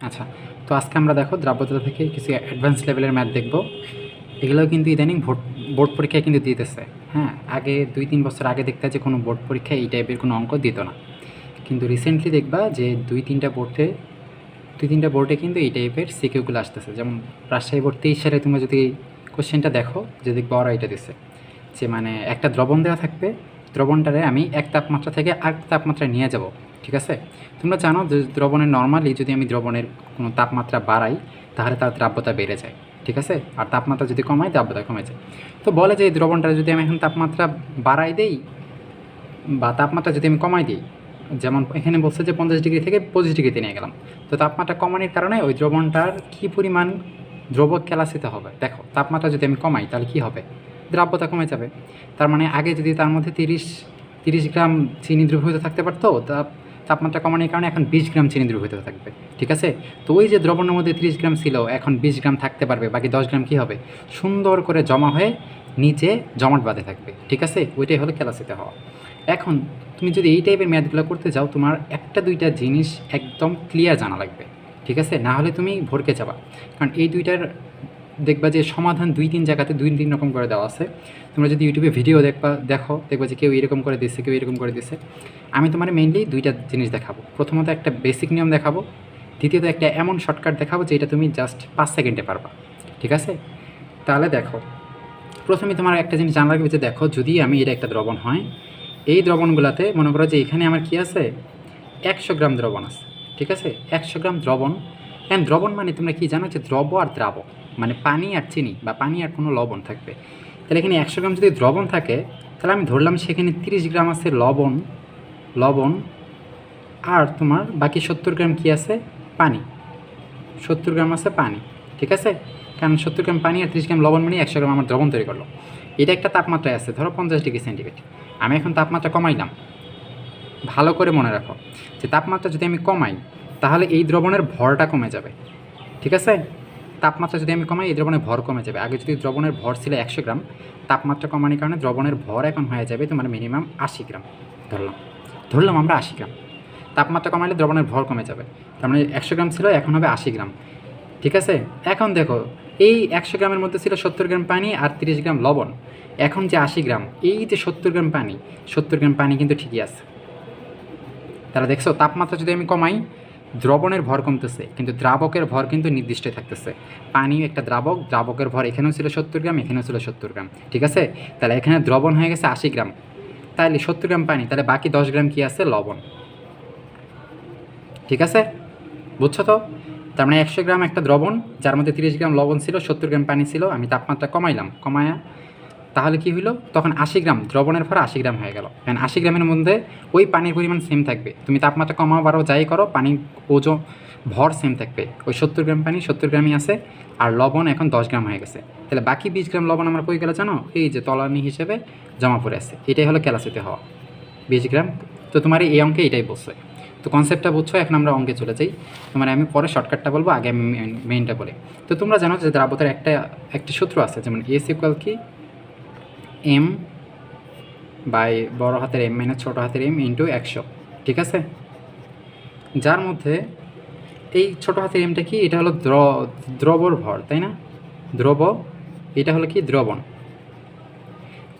আচ্ছা তো আজকে আমরা দেখো দ্রাব্যতা থেকে কিছু অ্যাডভান্স লেভেলের ম্যাথ দেখব। এগুলো কিন্তু ইদানিং ভোট বোর্ড পরীক্ষায় কিন্তু দিতেছে। হ্যাঁ আগে দুই তিন বছর আগে দেখতে যে কোনো বোর্ড পরীক্ষায় এই টাইপের কোনো অঙ্ক দিত না। কিন্তু রিসেন্টলি দেখবা যে দুই তিনটা বোর্ডে দুই তিনটা বোর্ডে কিন্তু এই টাইপের সিকিউগুলো আসতেছে। যেমন রাজশাহী বোর্ড তেইশ সালে তুমি যদি কোশ্চেনটা দেখো, যে দেখবা ওরা এটা দিছে। যে মানে একটা দ্রবণ দেওয়া থাকবে, দ্রবণটারে আমি এক তাপমাত্রা থেকে আরেক তাপমাত্রায় নিয়ে যাব। ঠিক আছে? তোমরা জানো যে দ্রবণের নর্মালি যদি আমি দ্রবণের কোনো তাপমাত্রা বাড়াই, তাহলে তার দ্রাব্যতা বেড়ে যায়, ঠিক আছে? আর তাপমাত্রা যদি কমায় দ্রাব্যতা কমে যায়। তো বলে যে এই দ্রবণটা যদি আমি এখন তাপমাত্রা বাড়াই দেই বা তাপমাত্রা যদি আমি কমাই দিই, যেমন এখানে বলছে যে পঞ্চাশ ডিগ্রি থেকে পঁচিশ ডিগ্রিতে নিয়ে গেলাম। তো তাপমাত্রা কমানোর কারণে ওই দ্রবণটার কী পরিমাণ দ্রবক ক্যালাসিতে হবে? দেখো, তাপমাত্রা যদি আমি কমাই, তাহলে কী হবে? দ্রাব্যতা কমে যাবে। তার মানে আগে যদি তার মধ্যে তিরিশ তিরিশ গ্রাম চিনি দ্রবীভূত থাকতে পারতো, তা তাপমাত্রা কমানোর কারণে এখন বিশ গ্রাম চিনি দ্রবীভূত থাকবে, ঠিক আছে? তো ওই যে দ্রবণের মধ্যে তিরিশ গ্রাম ছিল, এখন বিশ গ্রাম থাকতে পারবে, বাকি দশ গ্রাম কী হবে? সুন্দর করে জমা হয়ে নিচে জমাট বাঁধে থাকবে, ঠিক আছে? ওইটাই হলো ক্যালাসিতে হওয়া। এখন তুমি যদি এই টাইপের ম্যাথগুলো করতে যাও, তোমার একটা দুইটা জিনিস একদম ক্লিয়ার জানা লাগবে, ঠিক আছে? না হলে তুমি ভরকে যাবা। কারণ এই দুইটার দেখবা যে সমাধান দুই তিন জায়গাতে দুই তিন রকম করে দেওয়া আছে। তোমরা যদি ইউটিউবে ভিডিও দেখবা, দেখো, দেখবা যে কেউ এরকম করে দিচ্ছে কেউ এরকম করে দিচ্ছে আমি তোমার মেইনলি দুইটা জিনিস দেখাবো। প্রথমত একটা বেসিক নিয়ম দেখাবো। দ্বিতীয়ত একটা এমন শর্টকাট দেখাবো যেটা তুমি জাস্ট পাঁচ সেকেন্ডে পারবা। ঠিক আছে? তাহলে দেখো। প্রথমে তোমার একটা জিনিস জানা লাগবে যে দেখো, যদি আমি এটা একটা দ্রবণ হয়, এই দ্রবণগুলোতে মনে করো যে এখানে আমার কি আছে? একশো গ্রাম দ্রবণ আছে। ঠিক আছে? একশো গ্রাম দ্রবণ। হ্যাঁ দ্রবণ মানে তোমরা কি জানো যে দ্রব আর দ্রাবক মানে পানি আর চিনি বা পানি আর কোনো লবণ থাকবে। তাহলে এখানে একশো গ্রাম যদি দ্রবণ থাকে, তাহলে আমি ধরলাম সেখানে তিরিশ গ্রাম আছে লবণ লবণ আর তোমার বাকি সত্তর গ্রাম কি আছে? পানি। সত্তর গ্রাম আছে পানি, ঠিক আছে? কারণ সত্তর গ্রাম পানি আর তিরিশ গ্রাম লবণ মানে একশো গ্রাম আমার দ্রবণ তৈরি করল। এটা একটা তাপমাত্রায় আছে, ধরো পঞ্চাশ ডিগ্রি সেন্টিগ্রেড। আমি এখন তাপমাত্রা কমাইলাম। ভালো করে মনে রাখো যে তাপমাত্রা যদি আমি কমাই, তাহলে এই দ্রবণের ভরটা কমে যাবে, ঠিক আছে? তাপমাত্রা যদি আমি কমাই, এই দ্রবণের ভর কমে যাবে। আগে যদি দ্রবণের ভর ছিল একশো গ্রাম, তাপমাত্রা কমানোর কারণে দ্রবণের ভর এখন হয়ে যাবে তোমার মিনিমাম আশি গ্রাম। ধরলাম। ধরলাম আমরা আশি গ্রাম। তাপমাত্রা কমালে দ্রবণের ভর কমে যাবে। তার মানে একশো গ্রাম ছিল, এখন হবে আশি গ্রাম। ঠিক আছে? এখন দেখো, এই একশো গ্রামের মধ্যে ছিল সত্তর গ্রাম পানি আর তিরিশ গ্রাম লবণ। এখন যে আশি গ্রাম, এই যে সত্তর গ্রাম পানি, সত্তর গ্রাম পানি কিন্তু ঠিকই আছে। তারা দেখছ, তাপমাত্রা যদি আমি কমাই দ্রবণের ভর কমতেছে, কিন্তু দ্রাবকের ভর কিন্তু নির্দিষ্ট থাকতেছে। পানি একটা দ্রাবক, দ্রাবকের ভর এখানেও ছিল সত্তর গ্রাম, এখানেও ছিল সত্তর গ্রাম, ঠিক আছে? তাহলে এখানে দ্রবণ হয়ে গেছে আশি গ্রাম। তাহলে সত্তর গ্রাম পানি, তাহলে বাকি দশ গ্রাম কি আছে? লবণ। ঠিক আছে? বুঝছ তো? তার মানে একশো গ্রাম একটা দ্রবণ, যার মধ্যে তিরিশ গ্রাম লবণ ছিল, সত্তর গ্রাম পানি ছিল, আমি তাপমাত্রা কমাইলাম। কমায়া তাহলে কি হইল? তখন আশি গ্রাম, দ্রবণের ভর আশি গ্রাম হয়ে গেল। কারণ আশি গ্রামের মধ্যে ওই পানির পরিমাণ সেম থাকবে। তুমি তাপমাত্রা কমাও বারো যাই করো পানি ওজন, ভর সেম থাকবে। ওই সত্তর গ্রাম পানি সত্তর গ্রামই আছে, আর লবণ এখন দশ গ্রাম হয়ে গেছে। তাহলে বাকি বিশ গ্রাম লবণ আমার কই গেলে জানো? এই যে তলানি হিসেবে জমা পড়ে আছে। এটাই হলো ক্যালাসিতে হওয়া। বিশ গ্রাম, তো তোমার এই অঙ্কে এটাই বলছে। তো কনসেপ্টটা বুঝছ, এখন আমরা অঙ্কে চলে যাই। তোমার আমি পরে শর্টকাটটা বলব, আগে আমি মেইনটা বলি। তো তোমরা জানো যে দ্রাবতের একটা, একটি সূত্র আছে, যেমন এস ইকুয়াল কি? এম বাই বড় হাতের এম মাইনাস ছোটো হাতের এম ইন্টু একশো। ঠিক আছে? যার মধ্যে এই ছোটো হাতের এমটা কি? এটা হলো দ্র, দ্রবর ভর, তাই না? দ্রব, এটা হলো কি? দ্রবণ।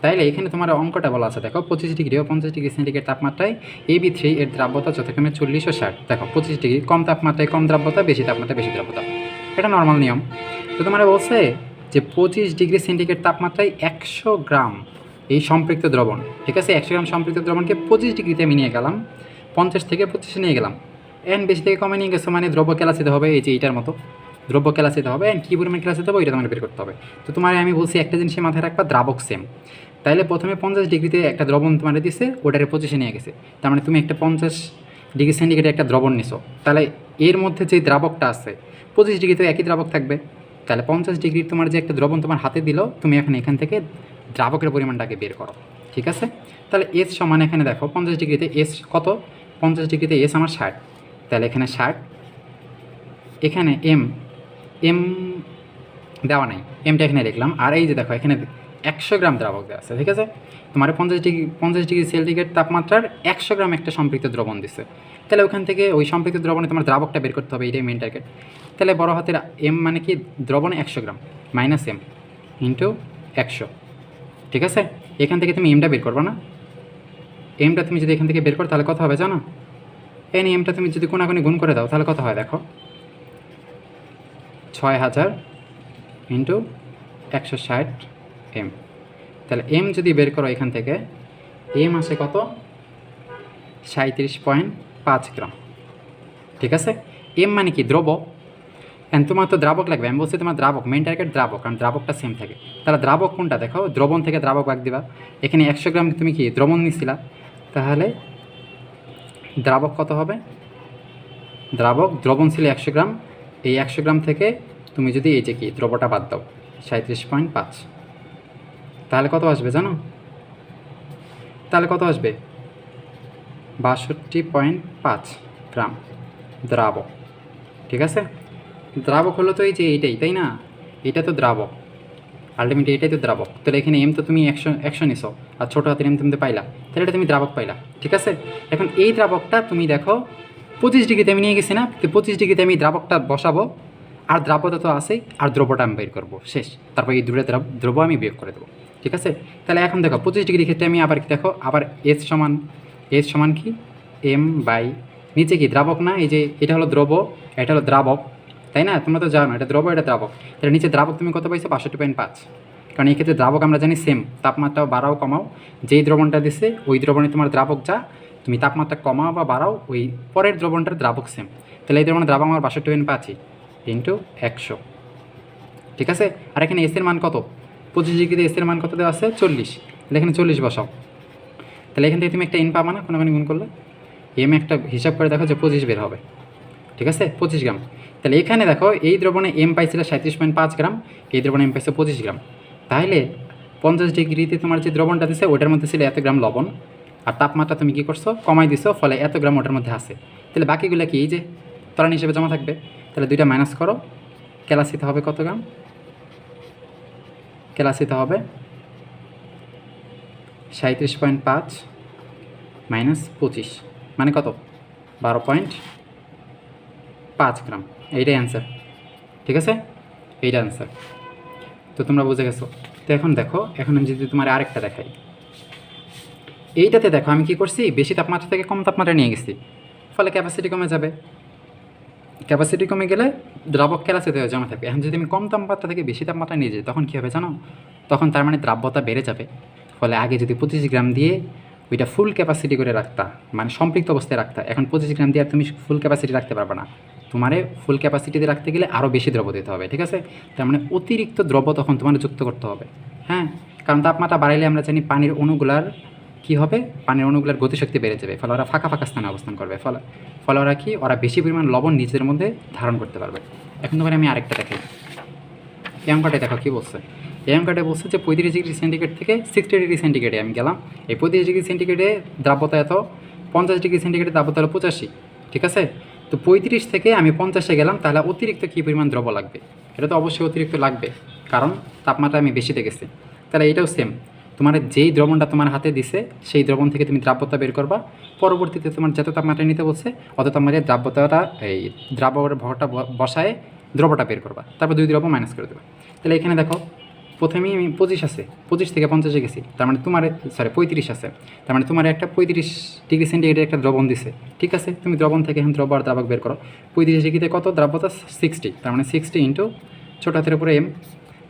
তাইলে এখানে তোমার অঙ্কটা বলা আছে। দেখো, পঁচিশ ডিগ্রি ও পঞ্চাশ ডিগ্রি সেন্টিগ্রেড তাপমাত্রায় বি থ্রি এর দ্রাব্যতা যথাক্রমে চল্লিশ ও ষাট। দেখো, পঁচিশ ডিগ্রি কম তাপমাত্রায় কম দ্রাব্যতা, বেশি তাপমাত্রায় বেশি দ্রাব্যতা। এটা নর্মাল নিয়ম। তো তোমার বলছে যে পঁচিশ ডিগ্রি সেন্টিগ্রেড তাপমাত্রায় একশো গ্রাম এই সম্পৃক্ত দ্রবণ, ঠিক আছে? একশো গ্রাম সম্পৃক্ত দ্রবণকে পঁচিশ ডিগ্রিতে আমি নিয়ে গেলাম, পঞ্চাশ থেকে পঁচিশে নিয়ে গেলাম। এন বেশি থেকে কমে নিয়ে গেছো মানে দ্রব্য কেলাসিতে হবে, এই যে এইটার মতো। দ্রব্য কেলাসিতে হবে অ্যান্ড কী পরিমাণ কেলাসিতে হবে এটা তোমার বের করতে হবে। তো তোমার আমি বলছি একটা জিনিসের মাথায় রাখবা, দ্রাবক সেম তাইলে প্রথমে পঞ্চাশ ডিগ্রিতে একটা দ্রবণ তোমার দিছে, ওটারে পঁচিশে নিয়ে গেছে। তার মানে তুমি একটা পঞ্চাশ ডিগ্রি সেন্টিগ্রেডে একটা দ্রবণ নিছো। তাহলে এর মধ্যে যে দ্রাবকটা আছে, পঁচিশ ডিগ্রিতে একই দ্রাবক থাকবে। তাহলে পঞ্চাশ ডিগ্রির তোমার যে একটা দ্রবণ তোমার হাতে দিল, তুমি এখন এখান থেকে দ্রাবকের পরিমাণটাকে বের করো, ঠিক আছে? তাহলে এস সমান এখানে দেখো, পঞ্চাশ ডিগ্রিতে এস কত? পঞ্চাশ ডিগ্রিতে এস আমার ষাট। তাহলে এখানে ষাট, এখানে এম এম দেওয়া নাই এমটা এখানে দেখলাম। আর এই যে দেখো, এখানে একশো গ্রাম দ্রাবক দেওয়া আছে, ঠিক আছে? তোমার পঞ্চাশ ডিগ্রি পঞ্চাশ ডিগ্রি সেলটিগ্রেড তাপমাত্রার একশো গ্রাম একটা সম্পৃক্ত দ্রবণ দিছে। তাহলে ওখান থেকে ওই সম্পৃক্ত দ্রবণে তোমার দ্রাবকটা বের করতে হবে, এটাই মেন টার্গেট তাহলে বড় হাতের এম মানে কি? দ্রবণে একশো গ্রাম মাইনাস এম ইন্টু একশো, ঠিক আছে? এখান থেকে তুমি এমটা বের করবে না। এমটা তুমি যদি এখান থেকে বের করো, তাহলে কত হবে, জানো? এন এমটা তুমি যদি কোনাকুনি গুণ করে দাও, তাহলে কত হয়, দেখো। ছয় হাজার ইন্টু একশো ষাট এম তাহলে এম যদি বের করো এখান থেকে এম আসে কত? সাঁত্রিশ পয়েন্ট পাঁচ গ্রাম। ঠিক আছে? এম মানে কি? দ্রব। এন তোমার তো দ্রাবক লাগবে। আমি বলছি তোমার দ্রাবক মেন টার্গেট দ্রাবক, কারণ দ্রাবকটা সেম থাকে। তাহলে দ্রাবক কোনটা? দেখো, দ্রবণ থেকে দ্রাবক ভাগ দিবা। এখানে একশো গ্রাম তুমি কি? দ্রবণ নিছিলা। তাহলে দ্রাবক কত হবে? দ্রাবক, দ্রবণ ছিল একশো গ্রাম। এই একশো গ্রাম থেকে তুমি যদি এই যে কি, দ্রবটা বাদ দাও সাঁত্রিশ পয়েন্ট পাঁচ। তাহলে কত আসবে জানো? তাহলে কত আসবে? বাষট্টি পয়েন্ট পাঁচ গ্রাম দ্রাবক। ঠিক আছে? দ্রাবক হলো তো এই যে এইটাই, তাই না? এটা তো দ্রাবক। আলটিমেটলি এটাই তো দ্রাবক। তাহলে এখানে এম তো তুমি একশো একশো নিছো, আর ছোটো হাতের এম তুমি পাইলা। তাহলে এটা তুমি দ্রাবক পাইলা। ঠিক আছে? এখন এই দ্রাবকটা তুমি দেখো, পঁচিশ ডিগ্রিতে আমি নিয়ে গেছি না? তো পঁচিশ ডিগ্রিতে আমি দ্রাবকটা বসাবো। আর দ্রাবকটা তো আছেই, আর দ্রব্যটা আমি বের করব। শেষ। তারপর এই দ্রাব- দ্রব্য আমি বিয়োগ করে দেবো। ঠিক আছে? তাহলে এখন দেখো, পঁচিশ ডিগ্রি ক্ষেত্রে আমি আবার কি দেখো, আবার এস সমান এস সমান কি? এম বাই নিচে কি দ্রাবক না? এই যে এটা হলো দ্রব, এটা হলো দ্রাবক, তাই না? তোমরা তো জানো, এটা দ্রব্য এটা দ্রাবক। তাহলে নিচে দ্রাবক তুমি কত পাইছো? বাষট্টি পয়েন্ট পাঁচ। কারণ এই ক্ষেত্রে দ্রাবক আমরা জানি সেম তাপমাত্রাও বাড়াও, কমাও। যেই দ্রবণটা দিছে, ওই দ্রবণে তোমার দ্রাবক যা, তুমি তাপমাত্রা কমাও বা বাড়াও, ওই পরের দ্রবণটার দ্রাবক সেম তাহলে এই দ্রবণের দ্রাবক আমার বাষট্টি পয়েন্ট পাঁচই ইন্টু একশো। ঠিক আছে? আর এখানে এসের মান কত? পঁচিশ ডিগ্রিতে এসের মান কত দেওয়া আছে? চল্লিশ। তাহলে এখানে চল্লিশ বসাও। তাহলে এখান থেকে তুমি একটা এন পাবা না? কোনো গুণ করলে? এম একটা হিসাব করে দেখো যে পঁচিশ বের হবে। ঠিক আছে? পঁচিশ গ্রাম। তাহলে এখানে দেখো, এই দ্রবণে এম পাইছিল সাঁত্রিশ পয়েন্ট পাঁচ গ্রাম, এই দ্রবণে এম পাইছে পঁচিশ গ্রাম। তাহলে পঞ্চাশ ডিগ্রিতে তোমার যে দ্রবণটা দিছে, ওটার মধ্যে ছিল এত গ্রাম লবণ। আর তাপমাত্রা তুমি কী করছ? কমাই দিছো, ফলে এত গ্রাম ওটার মধ্যে আছে। তাহলে বাকিগুলো কি? এই যে তলানি হিসেবে জমা থাকবে। তাহলে দুইটা মাইনাস করো। ক্যালাসিতে হবে কত গ্রাম? ক্যালাসিতে হবে। সাঁত্রিশ পয়েন্ট পাঁচ মাইনাস পঁচিশ মানে কত? বারো পয়েন্ট পাঁচ গ্রাম। এইটাই অ্যান্সার ঠিক আছে? এইটা অ্যান্সার তো তোমরা বুঝে গেছো। তো এখন দেখো, এখন আমি যদি তোমার আরেকটা দেখাই। এইটাতে দেখো, আমি কি করছি? বেশি তাপমাত্রা থেকে কম তাপমাত্রা নিয়ে গেছি। ফলে ক্যাপাসিটি কমে যাবে। ক্যাপাসিটি কমে গেলে দ্রাবক ক্যালাসিতে জমা থাকবে। এখন যদি আমি কম তাপমাত্রা থেকে বেশি তাপমাত্রা নিয়ে যাই, তখন কী হবে জানো? তখন তার মানে দ্রাব্যতা বেড়ে যাবে। ফলে আগে যদি পঁচিশ গ্রাম দিয়ে ওইটা ফুল ক্যাপাসিটি করে রাখতা মানে সম্পৃক্ত অবস্থায় রাখতা, এখন পঁচিশ গ্রাম দিয়ে আর তুমি ফুল ক্যাপাসিটি রাখতে পারবে না। তোমারে ফুল ক্যাপাসিটিতে রাখতে গেলে আরও বেশি দ্রব্য দিতে হবে, ঠিক আছে? তার মানে অতিরিক্ত দ্রব্য তখন তোমার যুক্ত করতে হবে হ্যাঁ? কারণ তাপমাত্রা বাড়াইলে আমরা জানি পানির অণুগুলার কি হবে? পানির অণুগুলার গতিশক্তি বেড়ে যাবে, ফলে ওরা ফাঁকা ফাঁকা স্থানে অবস্থান করবে। ফলে ফলে ওরা কি? ওরা বেশি পরিমাণ লবণ নিজেদের মধ্যে ধারণ করতে পারবে। এখন তোমার আমি আরেকটা দেখাই। এই দেখো কী বলছে। এই অঙ্কটা বলছে যে পঁয়ত্রিশ ডিগ্রি সেন্টিগ্রেড থেকে সিক্সটি ডিগ্রি সেন্টিগ্রেডে আমি গেলাম। এই পঁয়ত্রিশ ডিগ্রি সেন্টিগ্রেডে দ্রাব্যতা এত, পঞ্চাশ ডিগ্রি সেন্টিগ্রেডে দ্রাব্যতা হলো পঁচাশি, ঠিক আছে? তো পঁয়ত্রিশ থেকে আমি পঞ্চাশে গেলাম, তাহলে অতিরিক্ত কী পরিমাণ দ্রব্য লাগবে? এটা তো অবশ্যই অতিরিক্ত লাগবে, কারণ তাপমাত্রা আমি বেশি দেখেছি তাহলে এটাও সেম তোমার যেই দ্রবণটা তোমার হাতে দিছে, সেই দ্রবণ থেকে তুমি দ্রাব্যতা বের করবা। পরবর্তীতে তোমার যত তাপমাত্রা নিতে বলছে, অত তাপমাত্রায় দ্রাব্যতাটা, এই দ্রাব্যের ভরটা বসায় দ্রবটা বের করবা। তারপর দুই দ্রব্য মাইনাস করে দেবে। তাহলে এখানে দেখো, প্রথমেই আমি পঁচিশ আছে, পঁচিশ থেকে পঞ্চাশে গেছি। তার মানে তোমার সরি পঁয়ত্রিশ আছে। তার মানে তোমার একটা পঁয়ত্রিশ ডিগ্রি সেন্টিগ্রেডের একটা দ্রবণ দিছে। ঠিক আছে? তুমি দ্রবণ থেকে এখন দ্রব্য আর দ্রাবক বের করো। পঁয়ত্রিশ ডিগ্রিতে কত? দ্রাব্যতা সিক্সটি তার মানে সিক্সটি ইন্টু ছোটো হাতের উপরে এম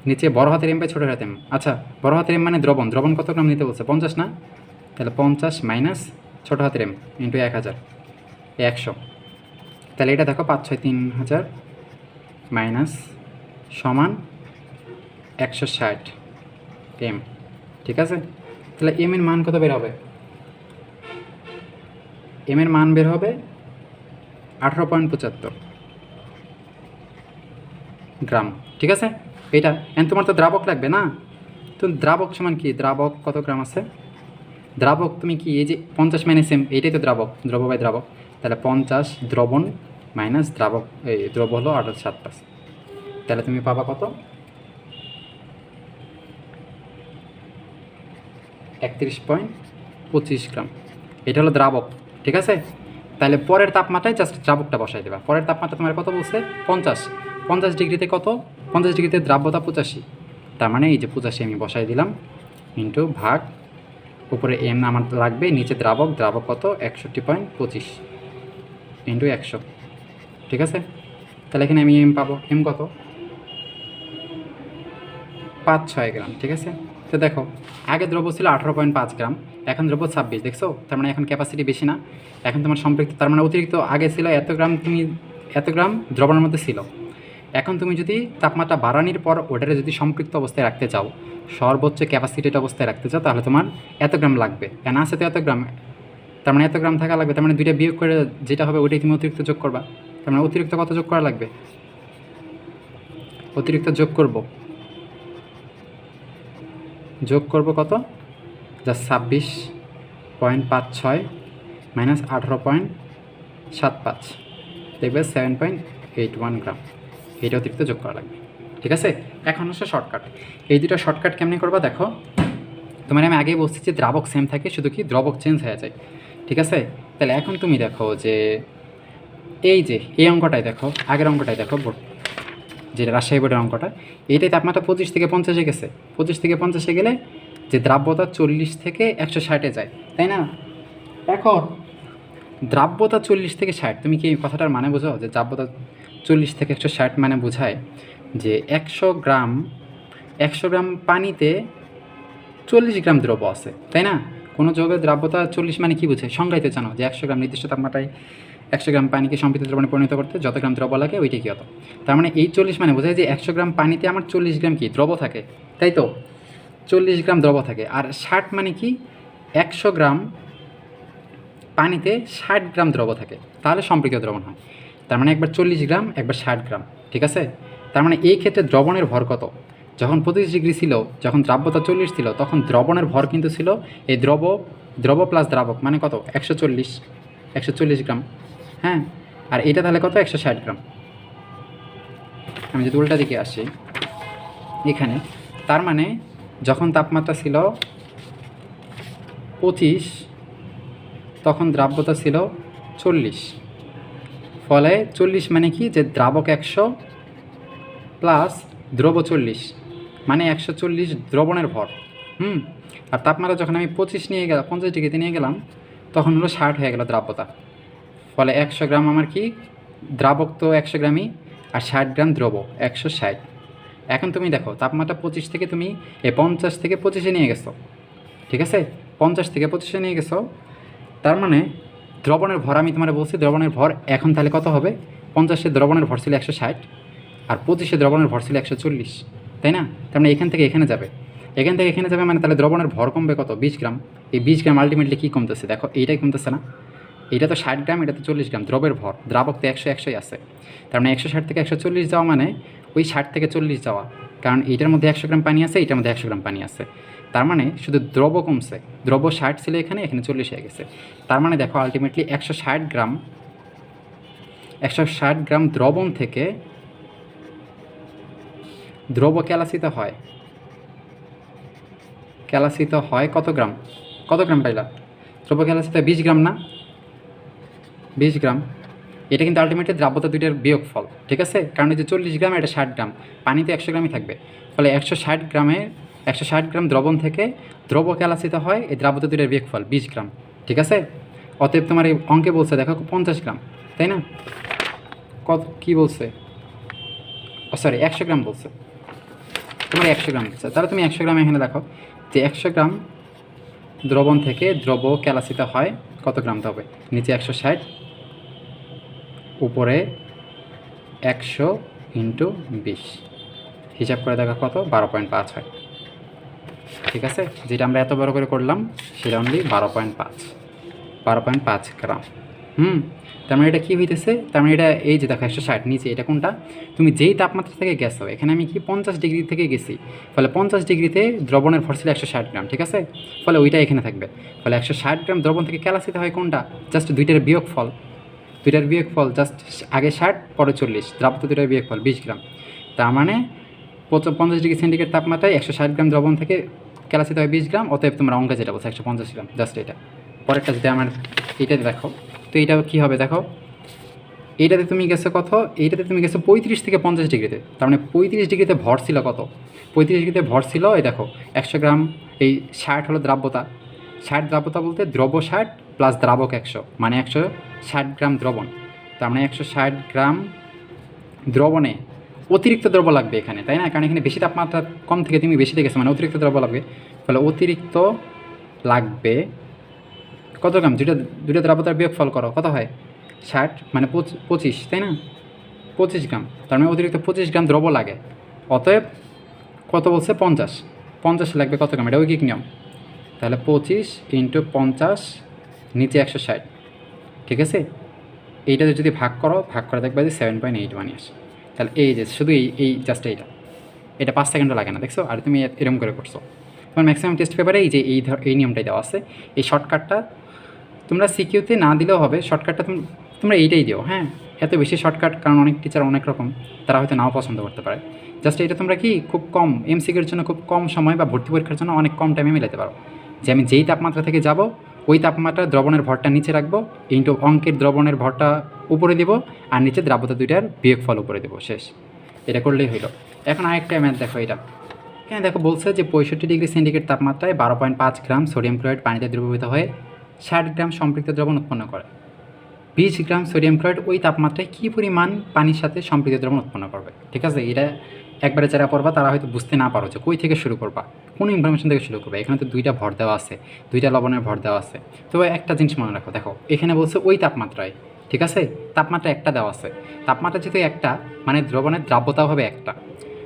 নিচে বড় হাতের এম বাই ছোটো হাতের এম আচ্ছা বড় হাতের এম মানে দ্রবণ। দ্রবণ কত গ্রাম নিতে বলছে? পঞ্চাশ না? তাহলে পঞ্চাশ মাইনাস ছোটো হাতের এম ইন্টু এক হাজার। একশো। তাহলে এটা দেখো পাঁচ, ছয়, তিন হাজার মাইনাস সমান একশো ষাট এম ঠিক আছে? তাহলে এম এর মান কত বের হবে? এম এর মান বের হবে আঠারো পয়েন্ট পঁচাত্তর গ্রাম। ঠিক আছে? এটা, এন তোমার তো দ্রাবক লাগবে না? তো দ্রাবক সমান কি? দ্রাবক কত গ্রাম আছে? দ্রাবক তুমি কি, এই যে পঞ্চাশ মাইনাস এম এইটাই তো দ্রাবক, দ্রব বাই দ্রাবক। তাহলে পঞ্চাশ দ্রবণ মাইনাস দ্রাবক, এই দ্রব হলো আঠারো সাত পাঁচ। তাহলে তুমি পাবা কত? একত্রিশ পয়েন্ট পঁচিশ গ্রাম। এটা হলো দ্রাবক, ঠিক আছে? তাহলে পরের তাপমাত্রায় জাস্ট দ্রাবকটা বসাই দেবা। পরের তাপমাত্রা তোমার কত বলছে? পঞ্চাশ। পঞ্চাশ ডিগ্রিতে কত? পঞ্চাশ ডিগ্রিতে দ্রাব্যতা পঁচাশি। তার মানে এই যে পঁচাশি আমি বসাই দিলাম ইন্টু ভাগ, উপরে এম আমার লাগবে, নিচে দ্রাবক দ্রাবক কত? একষট্টি পয়েন্ট পঁচিশ। ইন্টু একশো। ঠিক আছে? তাহলে এখানে আমি এম পাবো। এম কত? পাঁচ ছয় গ্রাম। ঠিক আছে? তো দেখো, আগে দ্রব্য ছিল আঠারো পয়েন্ট পাঁচ গ্রাম, এখন দ্রব্য ছাব্বিশ, দেখছ? তার মানে এখন ক্যাপাসিটি বেশি না। এখন তোমার সম্পৃক্ত তার মানে অতিরিক্ত আগে ছিল এত গ্রাম তুমি এত গ্রাম দ্রবণের মধ্যে ছিল। এখন তুমি যদি তাপমাত্রা বাড়ানির পর ওটারে যদি সম্পৃক্ত অবস্থায় রাখতে চাও, সর্বোচ্চ ক্যাপাসিটেড অবস্থায় রাখতে চাও, তাহলে তোমার এত গ্রাম লাগবে। কেন আছে তো এত গ্রাম? তার মানে এত গ্রাম থাকা লাগবে, তার মানে দুইটা বিয়োগ করে যেটা হবে ওইটাই তুমি অতিরিক্ত যোগ করবা। তার মানে অতিরিক্ত কত যোগ করা লাগবে? অতিরিক্ত যোগ করব। যোগ করব কত? যা ছাব্বিশ পয়েন্ট পাঁচ ছয় মাইনাস আঠারো পয়েন্ট সাত পাঁচ। দেখবে seven point eight one gram এইটা অতিরিক্ত যোগ করা লাগবে। ঠিক আছে? এখন হচ্ছে শর্টকাট এই দুটো শর্টকাট কেমনি করবা দেখো? তোমার আমি আগেই বলছি যে দ্রাবক সেম থাকে, শুধু কি দ্রবক চেঞ্জ হয়ে যায়। ঠিক আছে? তাহলে এখন তুমি দেখো যে এই যে, এই অঙ্কটাই দেখো, আগের অঙ্কটাই দেখো যেটা রাজশাহী বোর্ডের অঙ্কটা। এইটাই তাপমাত্রা পঁচিশ থেকে পঞ্চাশে গেছে। পঁচিশ থেকে পঞ্চাশে গেলে যে দ্রাব্যতা চল্লিশ থেকে একশো ষাটে যায়, তাই না? এখন দ্রাব্যতা চল্লিশ থেকে ষাট। তুমি কি এই কথাটার মানে বোঝো? যে দ্রাব্যতা চল্লিশ থেকে একশো ষাট মানে বোঝায় যে একশো গ্রাম একশো গ্রাম পানিতে চল্লিশ গ্রাম দ্রব্য আছে, তাই না? কোনো যৌগের দ্রাব্যতা চল্লিশ মানে কি বোঝায়? সংজ্ঞায়িত জানো যে একশো গ্রাম নির্দিষ্ট তাপমাত্রায় একশো গ্রাম পানিকে সম্পৃক্ত দ্রবণে পরিণত করতে যত গ্রাম দ্রব্য লাগে ওইটাই কি হতো? তার মানে এই চল্লিশ মানে বোঝায় যে একশো গ্রাম পানিতে আমার চল্লিশ গ্রাম কি? দ্রব্য থাকে, তাই তো? চল্লিশ গ্রাম দ্রব্য থাকে। আর ষাট মানে কি? একশো গ্রাম পানিতে ষাট গ্রাম দ্রব থাকে, তাহলে সম্পৃক্ত দ্রবণ হয়। তার মানে একবার চল্লিশ গ্রাম, একবার ষাট গ্রাম, ঠিক আছে? তার মানে এই ক্ষেত্রে দ্রবণের ভর কত? যখন পঁচিশ ডিগ্রি ছিল, যখন দ্রাব্যতা চল্লিশ ছিল, তখন দ্রবণের ভর কিন্তু ছিল এই দ্রব দ্রব প্লাস দ্রাবক মানে কত? একশো চল্লিশ একশো চল্লিশ গ্রাম হ্যাঁ? আর এটা তাহলে কত? একশো ষাট গ্রাম। আমি যদি উল্টা দিকে আসি, এখানে, তার মানে যখন তাপমাত্রা ছিল পঁচিশ দ্রাব্যতা ছিল চল্লিশ। ফলে চল্লিশ মানে কি? যে দ্রাবক একশো প্লাস দ্রব চল্লিশ মানে একশো চল্লিশ দ্রবণের ভর। হুম? আর তাপমাত্রা যখন আমি পঁচিশ নিয়ে গেলাম, পঞ্চাশ ডিগ্রিতে নিয়ে গেলাম, তখন হলো ষাট হয়ে গেল দ্রাব্যতা। ফলে একশো গ্রাম আমার কি? দ্রাবক তো একশো গ্রামই, আর ষাট গ্রাম দ্রব, একশো ষাট। এখন তুমি দেখো, তাপমাত্রা পঁচিশ থেকে তুমি এ পঞ্চাশ থেকে পঁচিশে নিয়ে গেছো। ঠিক আছে? পঞ্চাশ থেকে পঁচিশে নিয়ে গেছো তার মানে দ্রবণের ভর, আমি তোমার বলছি দ্রবণের ভর এখন তাহলে কত হবে? পঞ্চাশে দ্রবণের ভর ছিল একশো ষাট আর পঁচিশে দ্রবণের ভর ছিল একশো চল্লিশ, তাই না? তার মানে এখান থেকে এখানে যাবে। এখান থেকে এখানে যাবে মানে তাহলে দ্রবণের ভর কমবে কত? বিশ গ্রাম। এই বিশ গ্রাম আলটিমেটলি কী কমতেছে? দেখো, এইটাই কমতেছে না। এটা তো ষাট গ্রাম, এটা তো চল্লিশ গ্রাম। দ্রবের ভর, দ্রাবক তো একশো একশোই আছে। তার মানে একশো ষাট থেকে একশো চল্লিশ যাওয়া মানে ওই ষাট থেকে চল্লিশ যাওয়া। কারণ এইটার মধ্যে একশো গ্রাম পানি আছে এটার মধ্যে একশো গ্রাম পানি আছে। তার মানে শুধু দ্রব কমছে দ্রব ষাট ছিল এখানে এখানে চল্লিশ হয়ে গেছে। তার মানে দেখো আলটিমেটলি একশো ষাট গ্রাম, একশো ষাট গ্রাম দ্রবণ থেকে দ্রব ক্যালাসিত হয়। ক্যালাসিত হয় কত গ্রাম? কত গ্রাম পাইলা? দ্রব ক্যালাসিত বিশ গ্রাম না? বিশ গ্রাম। এটা কিন্তু আলটিমেটলি দ্রাব্যতা দুইটার বিয়োগ ফল ঠিক আছে? কারণ এই যে চল্লিশ গ্রাম, এটা ষাট গ্রাম। পানিতে একশো গ্রামই থাকবে। ফলে একশো ষাট গ্রামে একশো ষাট গ্রাম দ্রবণ থেকে দ্রব ক্যালাসিত হয়, এই দ্রাব্যতা দুইটার ফল বিশ গ্রাম, ঠিক আছে? অতএব তোমার এই অঙ্কে বলছে, দেখো, পঞ্চাশ গ্রাম, তাই না? কত, কী বলছে? সরি একশো গ্রাম বলছে। তোমার একশো গ্রাম বলছে। তাহলে তুমি একশো গ্রাম এখানে দেখো, যে একশো গ্রাম দ্রবণ থেকে দ্রব ক্যালাসিত হয়, কত গ্রাম তবে নিচে একশো ষাট, উপরে একশো ইন্টু বিশ। হিসাব করে দেখা কত? বারো পয়েন্ট পাঁচ হয়। ঠিক আছে? যেটা আমরা এত বড় করে করলাম, সেটা অনলি বারো পয়েন্ট পাঁচ। বারো পয়েন্ট পাঁচ গ্রাম। হুম? তার মানে এটা কী হইতেছে? তার মানে এটা, এই যে দেখো, একশো ষাট নিচে, এটা কোনটা? তুমি যেই তাপমাত্রা থেকে গেছো, এখানে আমি কি পঞ্চাশ ডিগ্রি থেকে গেছি? ফলে পঞ্চাশ ডিগ্রিতে দ্রবণের ভর ছিল একশো ষাট গ্রাম, ঠিক আছে? ফলে ওইটা এখানে থাকবে। ফলে একশো ষাট গ্রাম দ্রবণ থেকে ক্যালাসিত হয় কোনটা? জাস্ট দুইটার বিয়োগ ফল দুইটার বিয়োগ ফল জাস্ট আগে ষাট, পরে চল্লিশ। দ্রাব্য দুইটার বিয়োগ ফল বিশ গ্রাম। তার মানে পঞ্চাশ ডিগ্রি সেন্টিগ্রেড তাপমাত্রায় একশো ষাট গ্রাম দ্রবণ থেকে ক্যালাসিতে হয় বিশ গ্রাম, অতএব তোমরা অঙ্কে যেটা বলছো, একশো পঞ্চাশ গ্রাম জাস্ট এটা। পরেরটা যদি আমার এইটা দেখো, তো এইটা কী হবে দেখো? এইটাতে তুমি গেছো কত? এইটাতে তুমি গেছো পঁয়ত্রিশ থেকে পঞ্চাশ ডিগ্রিতে। তার মানে পঁয়ত্রিশ ডিগ্রিতে ভর ছিল কত? পঁয়ত্রিশ ডিগ্রিতে ভর ছিল, এই দেখো, একশো গ্রাম, এই ষাট হলো দ্রাব্যতা। ষাট দ্রাব্যতা বলতে দ্রব্য ষাট প্লাস দ্রাবক একশো মানে একশো ষাট গ্রাম দ্রবণ। তার মানে একশো ষাট গ্রাম দ্রবণে অতিরিক্ত দ্রব্য লাগবে এখানে, তাই না? কারণ এখানে বেশি তাপমাত্রা কম থেকে তুমি বেশি দেখেছ মানে অতিরিক্ত দ্রব্য লাগবে। ফলে অতিরিক্ত লাগবে কত গ্রাম? দুটো দুটো দ্রাব্যতার বিয়োগ ফল করো, কত হয়? ষাট মানে পঁচিশ, তাই না? পঁচিশ গ্রাম, তার মানে অতিরিক্ত পঁচিশ গ্রাম দ্রব্য লাগে। অতএব কত বলছে? পঞ্চাশ। পঞ্চাশ লাগবে কত গ্রাম? এটা ঐকিক নিয়ম। তাহলে পঁচিশ ইন্টু পঞ্চাশ, নিচে একশো ষাট। ঠিক আছে? এইটাতে যদি ভাগ করো, ভাগ করে দেখবে যে সেভেন পয়েন্ট এইট ওয়ান আসে তাহলে এই যে শুধু এই এই জাস্ট এইটা। এটা পাঁচ সেকেন্ডও লাগে না, দেখছ? আর তুমি এরকম করে করছ। তোমার ম্যাক্সিমাম টেস্ট পেপারে এই যে এই ধর, এই নিয়মটাই দেওয়া আছে। এই শর্টকাটটা তোমরা সিকিউতে না দিলেও হবে শর্টকাটটা তুমি, তোমরা এইটাই দিও হ্যাঁ? এত বেশি শর্টকাট কারণ অনেক টিচার অনেক রকম, তারা হয়তো নাও পছন্দ করতে পারে। জাস্ট এটা তোমরা কি খুব কম এমসিকিউর জন্য খুব কম সময় বা ভর্তি পরীক্ষার জন্য অনেক কম টাইমে মিলাতে পারো। যে আমি যেই তাপমাত্রা থেকে যাব, ওই তাপমাত্রা দ্রবণের ভরটা নিচে রাখব ইন্টু অঙ্কের দ্রবণের ভরটা উপরে দিব আর নিচে দ্রাব্যতা দুইটার বিয়োগ ফল উপরে দেবো। শেষ। এটা করলেই হইল। এখন আরেকটা ম্যাথ দেখো এটা। এখানে দেখো বলছে যে পঁয়ষট্টি ডিগ্রি সেন্টিগ্রেড তাপমাত্রায় বারো পয়েন্ট পাঁচ গ্রাম সোডিয়াম ক্লোরাইড পানিতে দ্রবীভূত হয়ে ষাট গ্রাম সম্পৃক্ত দ্রবণ উৎপন্ন করে। বিশ গ্রাম সোডিয়াম ক্লোরাইড ওই তাপমাত্রায় কী পরিমাণ পানির সাথে সম্পৃক্ত দ্রবণ উৎপন্ন করবে? ঠিক আছে, এটা একবারে যারা পড়বা, তারা হয়তো বুঝতে না পারো যে কই থেকে শুরু করবা। কোন ইনফরমেশন থেকে শুরু করবে। এখানে তো দুইটা ভর দেওয়া আছে, দুইটা লবণের ভর দেওয়া আছে। তো একটা জিনিস মনে রাখো, দেখো, এখানে বলছে ওই তাপমাত্রায় ঠিক আছে? তাপমাত্রা একটা দেওয়া আছে। তাপমাত্রা যেহেতু একটা মানে দ্রবণের দ্রাব্যতাও হবে একটা।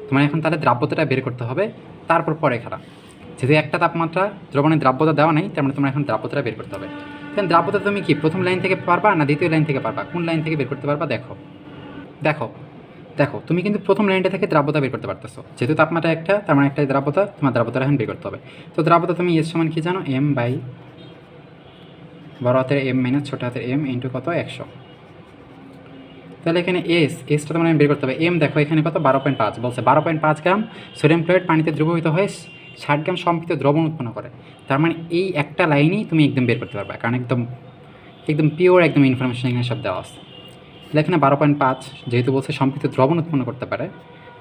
তোমার এখন তাহলে দ্রাব্যতাটা বের করতে হবে, তারপর পরে খেলা যেহেতু একটা তাপমাত্রা, দ্রবণের দ্রাব্যতা দেওয়া নেই, তার মানে তোমার এখন দ্রাব্যতাটা বের করতে হবে। দেন দ্রাব্যতা তুমি কি, প্রথম লাইন থেকে পারবা না দ্বিতীয় লাইন থেকে পারবা? কোন লাইন থেকে বের করতে পারবা? দেখো। দেখো। দেখো, তুমি কিন্তু প্রথম লাইনটা থেকে দ্রাব্যতা বের করতে পারতেছো। যেহেতু তাপমাত্রা একটা, তার মানে একটা দ্রাব্যতা, তোমার দ্রাব্যতা এখন বের করতে হবে। তো দ্রাব্যতা তুমি এর সমান কি জানো? এম বাই বড় হাতের এম মাইনাস ছোটো হাতের এম ইন্টু কত? একশো। তাহলে এখানে এস এসটা তোমার বের করতে হবে। এম দেখো, এখানে কত? বারো পয়েন্ট পাঁচ। বলছে বারো পয়েন্ট পাঁচ গ্রাম সোডিয়াম ক্লোরাইড পানিতে দ্রবীভূত হয়ে ষাট গ্রাম সম্পৃক্ত দ্রবণ উৎপন্ন করে। তার মানে এই একটা লাইনেই তুমি একদম বের করতে পারবে, কারণ একদম একদম পিওর একদম ইনফরমেশন এখানে সব দেওয়া আছে। তাহলে এখানে বারো পয়েন্ট পাঁচ, যেহেতু বলছে সম্পৃক্ত দ্রবণ উৎপন্ন করতে পারে,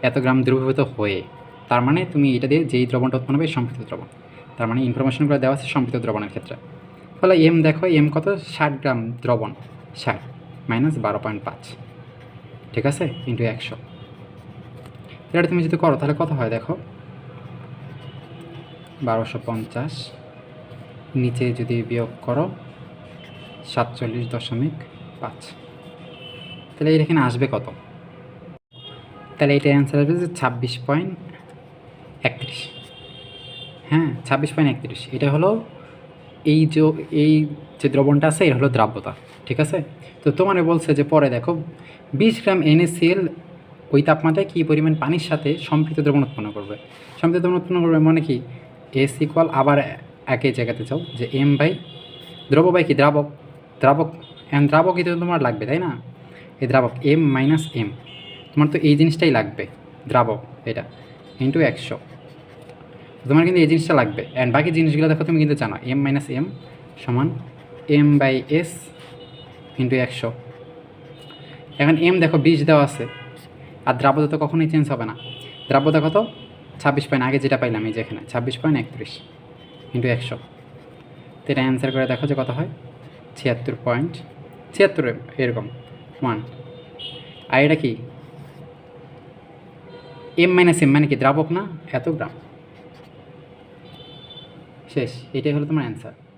এত গ্রাম দ্রবীভূত হয়ে, তার মানে তুমি এটা দিয়ে যেই দ্রবণটা উৎপন্ন হবে, সম্পৃক্ত দ্রবণ। তার মানে ইনফরমেশনগুলো দেওয়া আছে সম্পৃক্ত দ্রবণের ক্ষেত্রে। ফলে এম দেখো এম কত? ষাট গ্রাম দ্রবণ, ষাট মাইনাস বারো পয়েন্ট পাঁচ, ঠিক আছে? ইন্টু একশো। এটা তুমি যদি করো, তাহলে কত হয় দেখো? বারোশো পঞ্চাশ, নিচে যদি বিয়োগ করো, সাতচল্লিশ দশমিক পাঁচ। তাহলে এর এখানে আসবে কত? তাহলে এটা অ্যান্সার আসবে যে ছাব্বিশ পয়েন্ট একত্রিশ। হ্যাঁ ছাব্বিশ পয়েন্ট একত্রিশ। এটা হলো এই যে এই যে দ্রবণটা আছে এটা হলো দ্রাব্যতা, ঠিক আছে? তো তোমার বলছে যে, পরে দেখো, বিশ গ্রাম এনএসিএল ওই তাপমাত্রায় কী পরিমাণ পানির সাথে সম্পৃক্ত দ্রবণ উৎপন্ন করবে? সম্পৃক্ত দ্রবণ উৎপন্ন করবে মানে কি? এস ইকুয়াল আবার একই জায়গাতে চাও যে এম বাই দ্রব বাই কি? দ্রাবক দ্রাবক, এখন দ্রাবক এটা তোমার লাগবে, তাই না? এই দ্রাবক এম মাইনাস এম তোমার তো এই জিনিসটাই লাগবে, দ্রাবক, এটা ইন্টু একশো। তোমার কিন্তু এই জিনিসটা লাগবে। অ্যান্ড বাকি জিনিসগুলো দেখো তুমি কিন্তু জানো এম মাইনাস এম সমান এম বাই এস ইন্টু একশো। এখন এম দেখো বিশ দেওয়া আছে, আর দ্রাব্যতা তো কখনোই চেঞ্জ হবে না। দ্রাব্যতা কত? ছাব্বিশ পয়েন্ট আগে যেটা পাইলাম এই যে এখানে, ছাব্বিশ পয়েন্ট একত্রিশ ইন্টু একশো। তো এটা অ্যান্সার করে দেখো যে কত হয়? ছিয়াত্তর পয়েন্ট ছিয়াত্তর এরকম ওয়ান আর এটা কি? এম মাইনাস এম মানে কি? দ্রাবক না? এত গ্রাম। শেষ এটাই হলো তোমার অ্যান্সার